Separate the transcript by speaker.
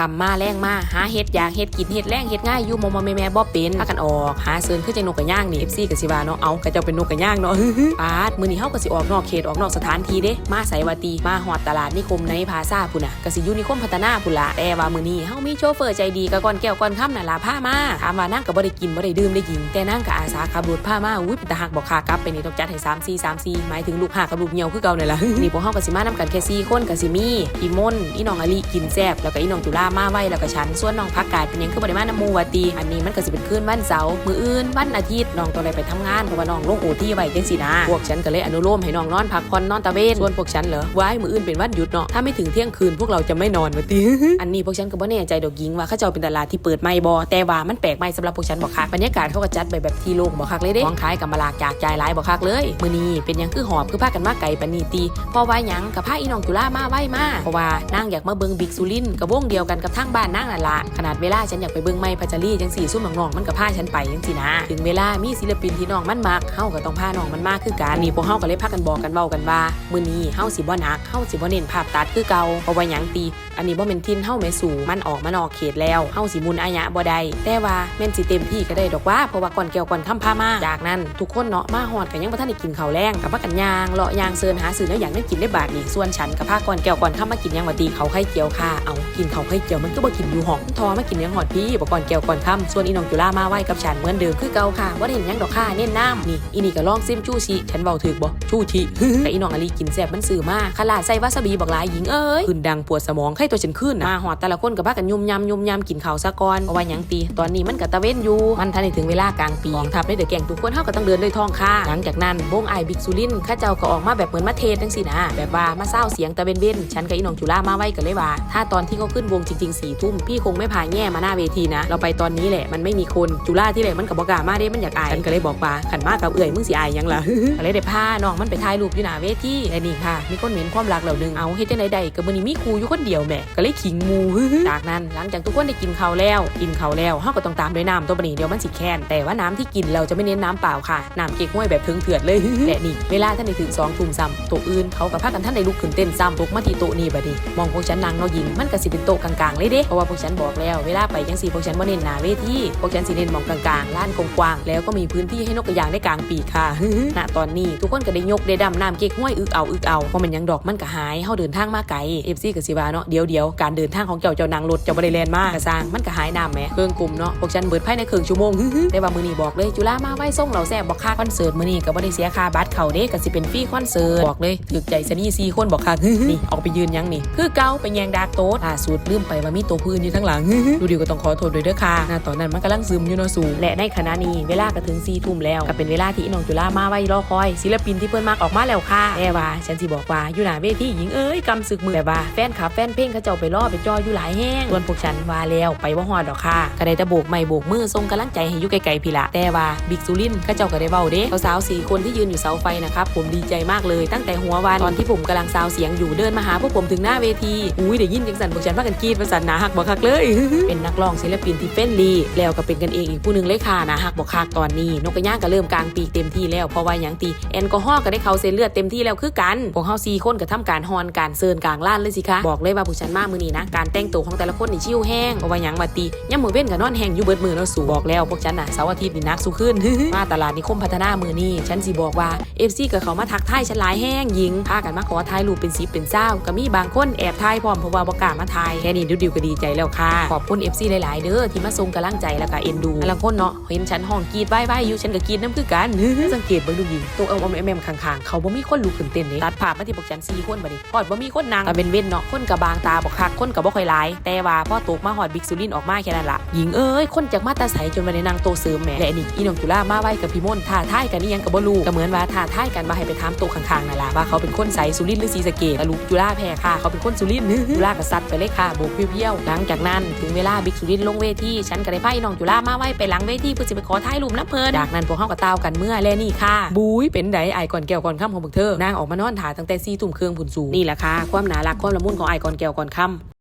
Speaker 1: คำมาแรงมาหาเฮ็ดอยากเฮ็ดกินเฮ็ดแรงเฮ็ดง่ายอยู่มอมอแม่แม่บ่เป็นพากันออกหาเซินคือจังนกกระย่างนี่ FC ก็สิวาเนาะเอาก็เจ้าเป็นนกกระย่างเนาะปาดมื้อนี้เฮาก็สิออกนอกเขตออกนอกสถานที่เด้มาไสวาตีมาฮอดตลาดนิคมในพาซาพุ่นน่ะก็สิอยู่นิคมพัฒนาพุ่นละแต่ว่ามื้อนี้เฮามีโชเฟอร์ใจดีก็ก่อนแก้วก่อนค่ำน่ะล่ะพามาถามว่านางก็บ่ได้กินบ่ได้ดื่มได้กินแต่นางก็อาสาขับรถพามาอุ้ยเป็นตาหักบ่คากลับไปนี่ต้องจัดให้3 4 3 4หมายถึงลูกหากับลูกเหี่ยวคือเก่านั่นล่ะนี่พวกเฮาก็สิมานำกันแค่4คนก็สิมีอีมนอีน้องอลิกินแซ่บแล้วก็อีน้องตุลามาไว้แล้วก็ฉัน ส่วนน้องพักกาดเป็นยังคือบ่ได้มานำหมู่ว่าติอันนี้มันก็สิเป็นคืนวันเสาร์มืออื่นวันอาทิตย์น้องต้องได้ไปทำงานเพราะว่าน้องลงโอที่ไว้จังซี่นะพวกฉันก็เลยอนุโลมให้น้องนอนพักผ่อนนอนตะเวนส่วนพวกฉันเหรอว้ายมืออื่นเป็นวันหยุดเนาะถ้าไม่ถึงเที่ยงคืนพวกเราจะไม่นอนว่าติอันนี้พวกฉันก็บ่แน่ใจดอกหญิงว่าเขาเจ้าเป็นตลาดที่เปิดใหม่บ่แต่ว่ามันแปลกใหม่สำหรับพวกฉันบ่คักบรรยากาศเขาก็จัดไปแบบที่โล่งบ่คักเลยเด้ของขายกับมาลากจากใจายหลายบ่คักเลยมือนี้เป็นยังคือหอบคือพากันมาไกลปานนี้ติเพราะว่ายังกับพาอีน้องจุฬามาไว้มาเพราะว่านางอยากมาเบิงบิ๊กซูลินกับวงเดียวกันกับทางบ้านนางนั่นล่ะขนาดเวลาฉันอยากไปเบิ่งไม้พัชรีจังสี่ซุ่มน้องๆมันก็พาฉันไปจังซี่นะ ถึงเวลามีศิลปินที่น้องมันมักเฮาก็ต้องพาน้องมันมากคือกันนี่พวกเฮาก็เลยพากันบอกกันเว้ากันว่ามื้อนี้เฮาสิบ่นักเฮาสิบ่เน้นภาพตัดคือเก่าเพราะว่าหยังตี อันนี้บ่แม่นทินเฮาแม่สู่มันออกมานอกเขตแล้วเฮาสิมุนอายะบ่ได้แต่ว่าแม่นสิเต็มที่ก็ได้ดอกว่าเพราะว่าก่อนแก้วก่อนค่ำพามาจากนั้น ทุกคนเนาะมาฮอดก็ยังบ่ทันได้กินข้าวแรงกับพากันย่างเลาะย่างเซินหาซื้อแล้วอย่างนั้กินได้บาทนี่ส่วนฉันกับพาก่อนแก้วก่อนค่ำมากินยังว่ตีเขาไข่เจียวค่ะเอากินเขาวไข่เจียวมันก็บ่กินอยู่ห้องทอมากินหยังหอดพี่บ่ก่อนแก้วก่อนค่ำส่วนอีน้องจุฬามาไหว้กับฉันเหมือนเดิมคือเก่าค่ะบ่ได้เห็นยังดอกค่ะเน้นน้ำนี่อีนี่ก็ลองซิมชูชิฉันเว้าถูกบ่ชูชิแต่อีน้องอลีกินแซ่บมันสื่อมากขลาดใส่วาซาบิบักหลายหญิงเอ้ยขึ้นดังปวดสมองไข้ตัวฉันขึ้นมาหอดแต่ละคนกับพากันยุ่มยำยุ่มยำกินข้าวซะก่อนเพราะว่าหยังตีตอนนี้มันก็ตะเว้นอยู่มันทันถึงเวลากลางปีกองทัพได้เดือแก่งทุกคนเฮาก็ต้องเดินด้วยท้องค่ะหลังจากนั้นวงไอบิ๊กซูลินข้าเจ้าก็ออกมาแบบเหมือนมาเทศจังสินะแบบว่ามาเศร้าเสียงตะเวนเว้นฉันกับอีน้องจุฬามาไว้กันเลยว่า ถ้าตอนที่เขาขึ้นวงจริงๆสี่ทุ่มพี่คงไม่พาแง่มาหน้าเวทีนะ เราไปตอนนี้แหละมันไม่มีคนจุฬาที่แหละมันกับบอกล้ามาเด้มันอยากอายฉันก็เลยบอกว่าขันมากกับเอื่อยมึงสิอายหยังล่ะก็เลยได้พาน้องมันไปถ่ายรูปอยู่หน้าเวทีและนี่ค่ะ มีคนเห็นความรักเหล่านึงเอาเฮ็ดจังไดได้ก็มื้อนี้มีครูอยู่คนเดียวแหม่ก็เลยขิงหมูจากนั้นหลังจากทุกคนได้กินข้าวแล้ว กินข้าวแล้วเฮาก็ต้องตามด้วยน้ำตัวบัดนี้เดี๋ยวมันสิแค้นแต่ว่าน้ำที่กินเราจะไม่เน้นน้ำเปล่าค่ะน้ำเก๊กฮวยแบบถึงเถือดเลยและนี่เวลาท่านได้ถึง2ทุ่มซ้ำโต๊ะอื่นเขากับพากันท่านได้ลุกขึ้นเต้นซ้ำตกมาที่โต๊ะนี้บัดนี้มองพวกฉันนางเนาะหญิงมันก็สิเป็นโต๊ะกลางๆเลยเด้เพราะว่าพวกฉันบอกแล้วเวลาไปจังซี่พวกฉันบ่เน้นหน้าเวทีพวกฉันสิเน้นมองกลางๆล้านกว้างๆแล้วก็มีพื้นที่ให้นกกระยางได้กลางปีกค่ะณตอนนี้ทุกคนก็ได้ยกได้ดำน้ำเก๊กห้วยอึกเอาอึกเอาเพราะมันยังดอกมันก็หายเฮาเดินทางมาไกลเอฟซีกับสิวาเนาะเดี๋ยวเดียวการเดินทางของเจ้าเจ้านางรถเจ้าบ่ได้แลนมากกระสร้างมันก็หายน้ำแหมเครื่องกลุ่มเนาะพวกฉันเบิดภายในครึ่งชั่วโมงแต่ว่ามือนี้บอกเลยจุฬามาไว้ส่งเราแซ่บบอกค่าคอนเสิร์ตมือนี้ก็บ่ได้เสียค่าบัตรเข้าเด้ก็สิเป็นฟรีคอนเสิร์ตบอกเลยถึกใจซะนี่4คนบอกค่ะนี่ออกไปยืนยังนี่คือเกาไปแยงดากโต๊ดล่าสุดลืมไปว่ามีตัวพื้นอยู่ข้งหลัง ดูดิวก็ต้องขอโทษด้วยเด้อค่ะณตอนนั้นมันกำลังซึมอยู่เนาะสูงและในขณะนี้เวลาก็ถึง4ทุ่มแล้วก็เป็นเวลาที่น้องจุฬามาไว้รอคอย ศิลปินที่เพิ่อนมักออกมาแล้วค่ะแต่ว่าฉันสิบอกว่าอยู่หน้าเวทีหญิงเอ้ยกำศึกมือแบบว่าแฟนคลับแฟนเพลงเขาเจ้าไปรอไปจออยู่หลายแห้งส่วนพวกฉันว่าแล้วไปบ่ฮอดดอกค่ะก็ได้แต่โบกไม้โบกมือส่งกำลังใจให้อยู่ไกลๆพี่ละแต่ว่าบิ๊กซูลินเขาเจ้าก็ได้เว้าเด้สาวๆสี่คนที่ยืนอยู่เสาไฟนะครับผมดีใจมากเลยตั้งแต่หัววันตอนที่ผมกำลังซาวเสียงอยู่เดินมาหาพวกผมถึงหน้าเวทีอุ้ยได้ยินจังสันพวกฉันพากันกรีดประสาหนาหักบ่คักเลย เป็นนักร้องศิลปินที่เฟ้นลีแล้วก็เป็นกันเองอีกผู้หนึงเลยค่ะหนาหักบ่คักตอนนี้ นกกระย่างก็เริ่มกลางปีเต็มที่แล้วเพราะว่าหยังตีแอลกอฮอล์ก็ได้เข้าเส้นเลือดเต็มที่แล้วคือกันพวกเฮาสี่คนก็ทำการฮอนการเซิร์นกลางล้านเลยสิคะบอกเลยว่าผู้ฉันมากมือนี้นะการแต่งตัวของแต่ละคนนี่ชิวแห้งเพราะว่าหยังว่าตียามมื้อเว้นก็นอนแห้งอยู่เบิดมือแล้วสู่บอกแล้วพวกฉันน่ะเสาร์อาทิตย์นี่นักสู้ขึ้นมาตลาดนิคมพัฒนามือนี้ฉันสิบอกว่า FC ก็เขามาทักทายฉันหลายแห้งหญิงพากันมาขอถ่ายรูปเป็น10เป็นเจ้าก็มีบางคนแอบถ่ายพร้อมเพราะว่าบ่กล้ามาถ่ายแค่นี้ดิวๆก็ดีใจแล้วค่ะขอบคุณ FC หลาย ๆ เด้อที่มาส่งกำลังใจแล้วก็เอ็นดูบางคนเนาะเห็นฉันห้องกรีดไว้ายๆอยู่ฉันก็กรีดน้ำคือกันสังเกตเบิ่งดูหญิงตัวเอาเอาแม่มข้างๆ เขาบ่มีคนลุกขึ้นเต้นเลยตัดภาพมาที่พวกฉัน4คนบัดนี้พอดบ่มีคนนางก็เป็นเว้นเนาะคนก็บางตาบ่คักคนก็บ่ค่อยหลาย แต่ว่าพ่อตกมาฮอดบิ๊กซูลินออกมาแค่นั้นละหญิงเอ้ยคนจากมาตาใสจนมาได้นางโตเสริมแหมและนี่อีน้องจุฬามาไว้กับพี่มนท่าทายกันนี่ยังก็บ่รู้ก็เหมือนว่าท่าทายกันว่าให้ไปถามโตข้างๆนั่นล่ะว่าเขาเป็นคนใสสุรินหรือศรีสะเกษแต่ลูกจุฬาแพ้ค่ะเขาเป็นคนสุรินจุฬาก็ซัดไปเลยค่ะโบกเพียวๆหลังจากนั้นถึงเวลาบิ๊กสุรินลงเวทีฉันก็ได้พาอีน้องจุฬามาไว้ไปหลังเวทีเพื่อจะไปขอถ่ายรูปน้ำเพลินจากนั้นพวกเขาก็ตาวกันเมื่อแลนี่ค่ะ บุ้ยเป็นไดไอก่อนแก้วก่อนค่ำของพวกเธอนางออกมานอนถ่ายตั้งแต่ซีตุ่มเครื่องผุนสูงนี่แหละค่ะความน่ารักความละมุนของไอก่อนแก้วก่อนค่ำ